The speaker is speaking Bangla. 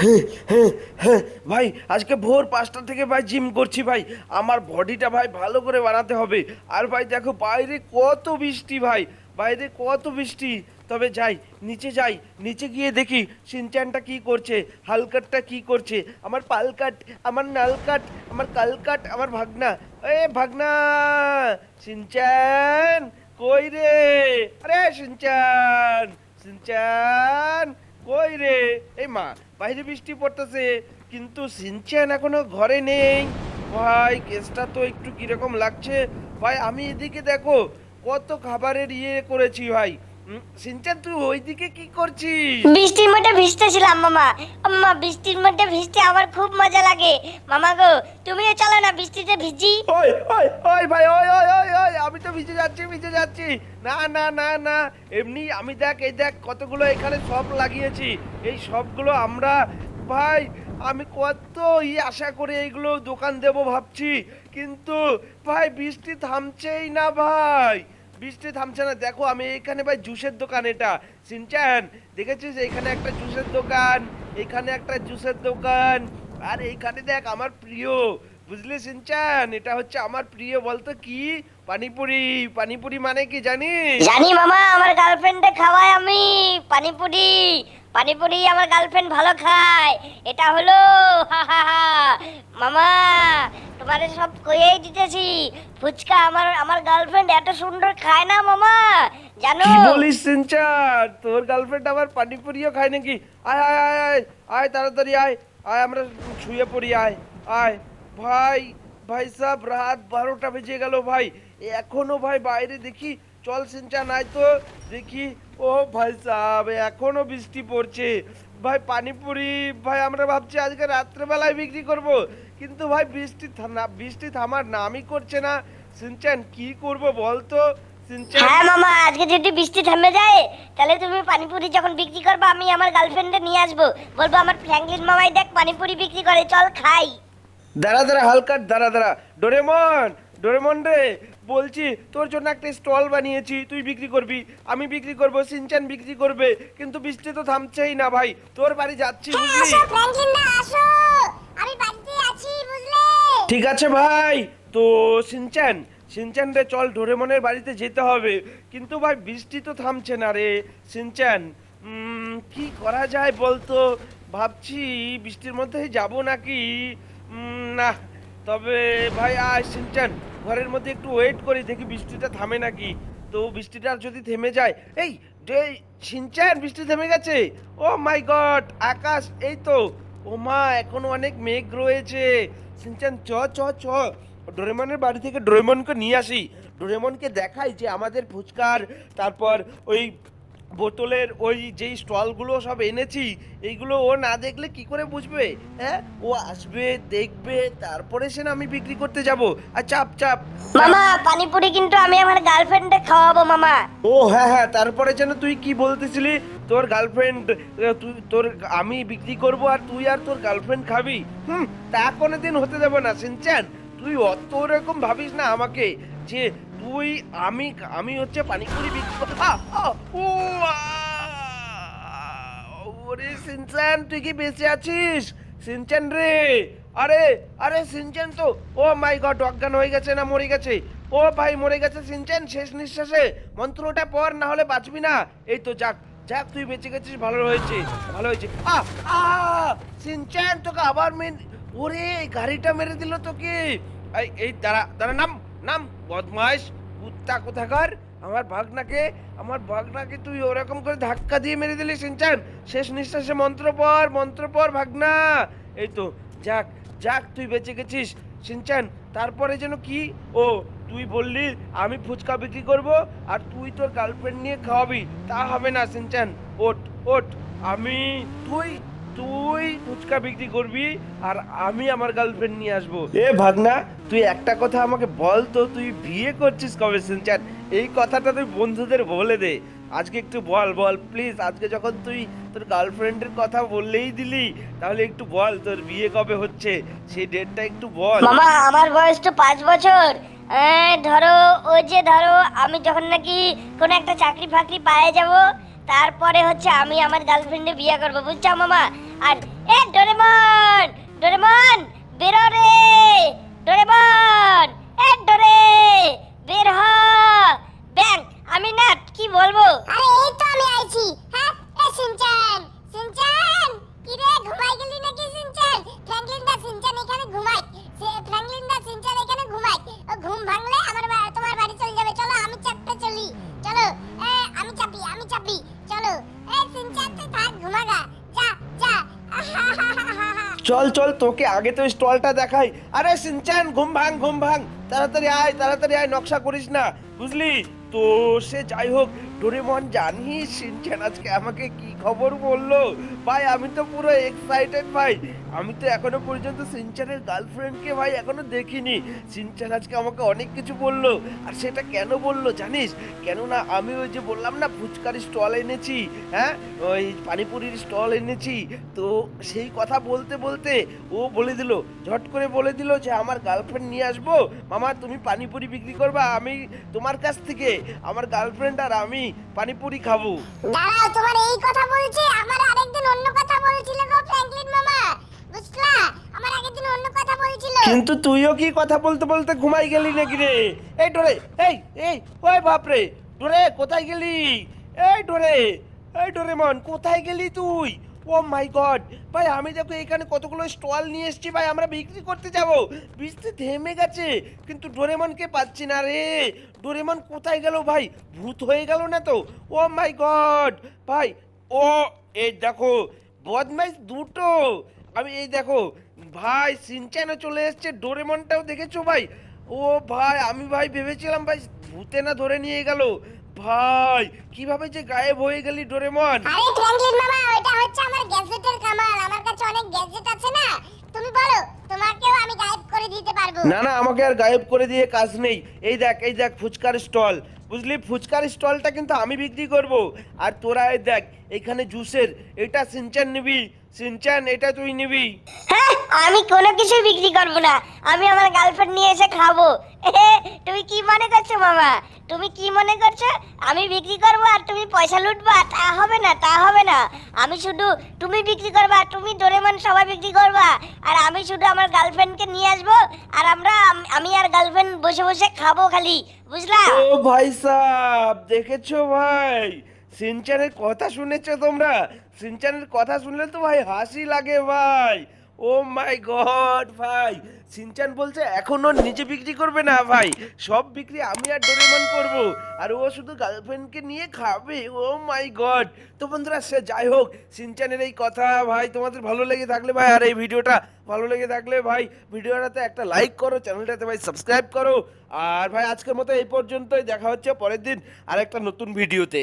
হ্যাঁ, হ্যাঁ, হ্যাঁ, ভাই আজকে ভোর পাঁচটা থেকে ভাই জিম করছি ভাই। আমার বডিটা ভাই ভালো করে বানাতে হবে। আর ভাই দেখো বাইরে কত বৃষ্টি ভাই বাইরে কত বৃষ্টি। তবে যাই নিচে যাই নিচে গিয়ে দেখি সিনচ্যানটা কি করছে হালকাটটা কি করছে। আমার পালকাট আমার নালকাট আমার কালকাট আমার ভাগনা। এ ভাগনা সিনচ্যান কই রে? আরে সিনচ্যান সিনচ্যান। কই রে? এই মা, বাইরে বৃষ্টি পড়তেছে, কিন্তু সিনচ্যান এখনও ঘরে নেই। ভাই কেসটা তো একটু কীরকম লাগছে। ভাই, আমি এদিকে দেখো, কত খাবারের ইয়ে করেছি ভাই। উম, সিনচ্যান তুই ওইদিকে কি করছিস? বৃষ্টির মধ্যে ভিজতেছিলাম মামা। আম্মা বৃষ্টির মধ্যে ভিজতে আমার খুব মজা লাগে। মামা গো তুমিও চলো না বৃষ্টিতে ভিজি। ওই ওই ওই ভাই ওই ওই ওই ওই আমি তো ভিজে যাচ্ছি ভিজে যাচ্ছি। না না না না এমনি আমি দেখ এই দেখ কতগুলো এখানে সব লাগিয়েছি। এই সবগুলো আমরা ভাই আমি কত ই আশা করে এইগুলো দোকান দেব ভাবছি। কিন্তু ভাই বৃষ্টি থামছেই না ভাই। বৃষ্টি থামছে না। দেখো, আমি এখানে ভাই জুসের দোকান এটা। সিনচান দেখেছিস? এখানে একটা জুসের দোকান এখানে একটা জুসের দোকান। আর এইখানে দেখ, আমার প্রিয়। বুঝলি সিনচান এটা হচ্ছে আমার প্রিয়, বলতো কি? পানিপুরি। পানিপুরি মানে কি জানিস? জানি মামা, আমার গার্লফ্রেন্ডে খাওয়াই আমি পানিপুরি। পানিপুরি আমার গার্লফ্রেন্ড ভালো খায়। এটা হলো মামা তোমারে সব কইয়েই দিতেছি। ফুচকা আমার আমার গার্লফ্রেন্ড এত সুন্দর খায় না মামা, জানো? কি বলিস সিনচান তোর গার্লফ্রেন্ড আবার পানিপুরিও খায় নাকি? আয় আয় আয় আয় আয়, তাড়াতাড়ি আয় আয়, আমরা শুয়ে পড়ি, আয় আয়। ভাই ভাই সাহেব, রাত বারোটা বেজে গেল ভাই। এখনও ভাই বাইরে দেখি, চল সিনচান নাই তো? দেখি, ও ভাই সাহেব, এখনও বৃষ্টি পড়ছে। ভাই পানিপুরি, ভাই আমরা ভাবছি আজকে রাত্রেবেলায় বিক্রি করব। কিন্তু ভাই বৃষ্টি বৃষ্টি থামার নামই করছে না। সিনচান কি করব বলতো? হ্যাঁ মামা আজকে যদি বৃষ্টি থেমে যায় তাহলে তুমি পানিপুরি যখন বিক্রি করবে আমি আমার গার্লফ্রেন্ডে নিয়ে আসব। বলব আমার ফ্র্যাঙ্কলিন মামাই দেখ পানিপুরি বিক্রি করে চল খাই। দাঁড়া দাঁড়া হালকা দাঁড়া দাঁড়া। ডোরেমন ডোরেমন রে বলছি তোর জন্য একটা স্টল বানিয়েছি তুই বিক্রি করবি। আমি বিক্রি করব সিনচান বিক্রি করবে কিন্তু বৃষ্টি তো থামছেই না ভাই। তোর বাড়ি যাচ্ছি বুঝলি? ফ্র্যাঙ্কলিন দা আসো। আমি বাড়িতে বুঝলে? ঠিক আছে ভাই। তো সিনচান সিনচান রে চল ডোরেমনের বাড়িতে যেতে হবে। কিন্তু ভাই, বৃষ্টি তো থামছে না রে। সিনচান কি করা যায় বলতো? ভাবছি বৃষ্টির মধ্যে যাব নাকি? না। তবে ভাই, আয় সিনচান ঘরের মধ্যে একটু ওয়েট করি, দেখি বৃষ্টিটা থামে নাকি। তো বৃষ্টিটা যদি থেমে যায়, এই সিনচান বৃষ্টি থেমে গেছে? ও মাই গড আকাশ, এই তো। ও মা, এখনও অনেক মেঘ রয়েছে। সিনচান, চ চ চ। ডোরেমনের বাড়ি থেকে ডোরেমনকে নিয়ে আসি। ডোরেমনকে দেখাই যে আমাদের ফুচকার, তারপর ওই বোতলের ওই যেই স্টলগুলো সব এনেছি এইগুলো ও না দেখলে কি করে বুঝবে? হ্যাঁ? ও আসবে দেখবে তারপরে সে না আমি বিক্রি করতে যাব। আর চাপ চাপ। মামা পানিপুরি কিন্তু আমি আমার গার্লফ্রেন্ডে খাওয়াবো মামা। ও হ্যাঁ হ্যাঁ তারপরে যেন তুই কি বলতেছিলি? তোর গার্লফ্রেন্ড তুই তোর আমি বিক্রি করব আর তুই আর তোর গার্লফ্রেন্ড খাবি। হুম তা কোনোদিন হতে দেবো না সিনচান তুই অত রকম ভাবিস না আমাকে। যে তুই, আমি আমি হচ্ছে পানিপুরি বিক্রি! ওরে সিনচান তুই কি বেঁচে আছিস? সিনচান রে! আরে আরে সিনচান তো ও মাই গড, অজ্ঞান হয়ে গেছে না মরে গেছে? ও ভাই, মরে গেছে সিনচান শেষ নিঃশ্বাসে। মন্ত্রটা পর না হলে বাঁচবি না। এই তো যাক যাক, তুই বেঁচে গেছিস, ভালো হয়েছে ভালো হয়েছে। আ আ সিনচান তোকে আবার মেন ওরে, গাড়িটা মেরে দিল তোকে। এই, দাঁড়া দাঁড়া, নাম। নাম বদমাইশ, কুত্তা কোথাকার, আমার ভাগনাকে আমার ভাগনাকে তুই ওরকম করে ধাক্কা দিয়ে মেরে দিলি, সিনচান। শেষ নিঃশ্বাসে মন্ত্র পর মন্ত্র পর ভাগনা। এই তো, যাক যাক, তুই বেঁচে গেছিস। সিনচান, তারপরে যেন কি? ও, তুই বললি আমি ফুচকা বিক্রি করব আর তুই তোর গার্লফ্রেন্ড নিয়ে খাওয়াবি। তা হবে না, সিনচান। ওট ওট, আমি, তুই তুই ফুচকা বিক্রি করবি আর আমি আমার গার্লফ্রেন্ড নিয়ে আসব। এ ভাগনা তুই একটা কথা আমাকে বল তো তুই বিয়ে করছিস কবে সিনচান? এই কথাটা তুই বন্ধুদের বলে দে। আজকে একটু বল বল প্লিজ আজকে যখন তুই তোর গার্লফ্রেন্ডের কথা বললেই দিলি তাহলে একটু বল তোর বিয়ে কবে হচ্ছে? সেই ডেটটা একটু বল। মামা আমার বয়স তো পাঁচ বছর। ধরো ওই যে ধরো আমি যখন নাকি কোনো একটা চাকরি ফাকরি পায়ে যাব তারপরে হচ্ছে আমি আমার গার্লফ্রেন্ডে বিয়ে করব। বুঝছ মামা? আর এ ডোরেমন ডোরেমন, বেরো রে, ডোরেমন, এ ডোরে, বের হ। ব্যাং আমি না কি বলব? আরে, এই তো আমি আইছি হ্যাঁ? এ সিনচান সিনচান কি রে ঘুমাই গেলি নাকি সিনচান? ফ্র্যাঙ্কলিন দা সিনচান এখানে ঘুমাই, সে ফ্র্যাঙ্কলিন দা সিনচান এখানে ঘুমাই। ঘুম ভাঙলে আমার তোমার বাড়ি চলে যাবে, চলো, আমি চাপতে চলি, চলো আমি চাপি আমি চাপি, চলো, এ সিনচান, তুই চল চল, তোকে আগে তো স্টলটা দেখাই। আরে সিনচান ঘুম ভাং ঘুম ভাং তাড়াতাড়ি আয় তাড়াতাড়ি আয়, নকশা করিস না। বুঝলি? তো সে যাই হোক ডোরেমন জানিস, সিনচান আজকে আমাকে কি খবর বলল? ভাই, আমি তো পুরো এক্সাইটেড ভাই। আমি তো এখনও পর্যন্ত সিনচানের গার্লফ্রেন্ডকে ভাই, এখনও দেখিনি। সিনচান আজকে আমাকে অনেক কিছু বলল। আর সেটা কেন বলল জানিস? কেননা আমি ওই যে বললাম না, ফুচকার স্টল এনেছি হ্যাঁ? ওই পানিপুরির স্টল এনেছি। তো সেই কথা বলতে বলতে ও বলে দিল, ঝট করে বলে দিল যে, আমার গার্লফ্রেন্ড নিয়ে আসব। মামা, তুমি পানিপুরি বিক্রি করবা, আমি তোমার কাছ থেকে। আমার গার্লফ্রেন্ড আর আমি পানিপুরি খাব। দাঁড়াও তোমার এই কথা বলছে? আমার আরেকদিন অন্য কথা বলছিল গো ফ্র্যাঙ্কলিন মামা। বুঝলা? আমার আরেকদিন দিন অন্য কথা বলছিল। কিন্তু তুইও কি কথা বলতে বলতে ঘুমাই গেলি নাকি রে? এই ডোরে এই এই ওই বাপ রে ডোরে কোথায় গেলি? এই ডোরে এই ডোরেমন কোথায় গেলি তুই? ও মাই গড ভাই, আমি দেখো এখানে কতগুলো স্টল নিয়ে এসেছি, ভাই, আমরা বিক্রি করতে যাব। বৃষ্টি থেমে গেছে, কিন্তু ডোরেমনকে পাচ্ছি না রে? ডোরেমন কোথায় গেল ভাই? ভূত হয়ে গেল না তো? ও মাই গড ভাই, ও, এই দেখো, বদমাইশ দুটো। আমি, এই দেখো, ভাই, সিনচ্যানও চলে এসছে, ডোরেমনটাও দেখেছ ভাই? ও ভাই, আমি ভাই ভেবেছিলাম ভাই, ভূতে না ধরে নিয়ে গেল। ভাই কীভাবে যে গায়েব হয়ে গেলি ডোরেমন? আরে ফ্র্যাঙ্কলিন মামা ওটা হচ্ছে আমার গ্যাজেটের কামাল। আমার কাছে অনেক গ্যাজেট আছে না? তুমি বলো তোমাকেও আমি গায়েব করে দিতে পারব? না না আমাকে আর গায়েব করে দিয়ে কাজ নেই। এই দেখ এই দেখ ফুচকার স্টল। বুঝলি? ফুচকার স্টলটা কিন্তু আমি বিক্রি করব। আর তোরা এই দেখ এখানে জুসের এটা সিনচান নিবি। সিনচান এটা তুই নিবি। হ্যাঁ আমি কোনো কিছু বিক্রি করব না। আমি আমার গার্লফ্রেন্ড নিয়ে এসে খাব। তুমি কি মনে করছ মামা? তুমি কি মনে করছ? আমি বিক্রি করব আর তুমি পয়সা লুটবা? তা হবে না তা হবে না। আমি শুধু তুমি বিক্রি করবা তুমি ডোরেমন সবাই বিক্রি করবা। আর আমি শুধু আমার গার্লফ্রেন্ডকে নিয়ে আসব আর আমরা আমি আর গার্লফ্রেন্ড বসে বসে খাব খালি। বুঝলা? ও ভাই সাহ দেখেছ ভাই? সিনচানের কথা শুনেছো তোমরা? সিনচানের কথা শুনলে তো ভাই হাসি লাগে ভাই। ও মাই গড ভাই। সিনচান বলছে, এখনও নিজে বিক্রি করবে না ভাই। সব বিক্রি আমি আর ডোরেমন করব। আর ও শুধু গার্লফ্রেন্ডকে নিয়ে খাবে। Oh my God. তো বন্ধুরা, সে যাই হোক, সিনচানের এই কথা ভাই তোমাদের ভালো লেগে থাকলে ভাই, আর এই ভিডিওটা ভালো লেগে থাকলে ভাই, ভিডিওটাতে একটা লাইক করো, চ্যানেলটাতে ভাই সাবস্ক্রাইব করো। আর ভাই, আজকের মতো এই পর্যন্তই। দেখা হচ্ছে পরের দিন আর একটা নতুন ভিডিওতে।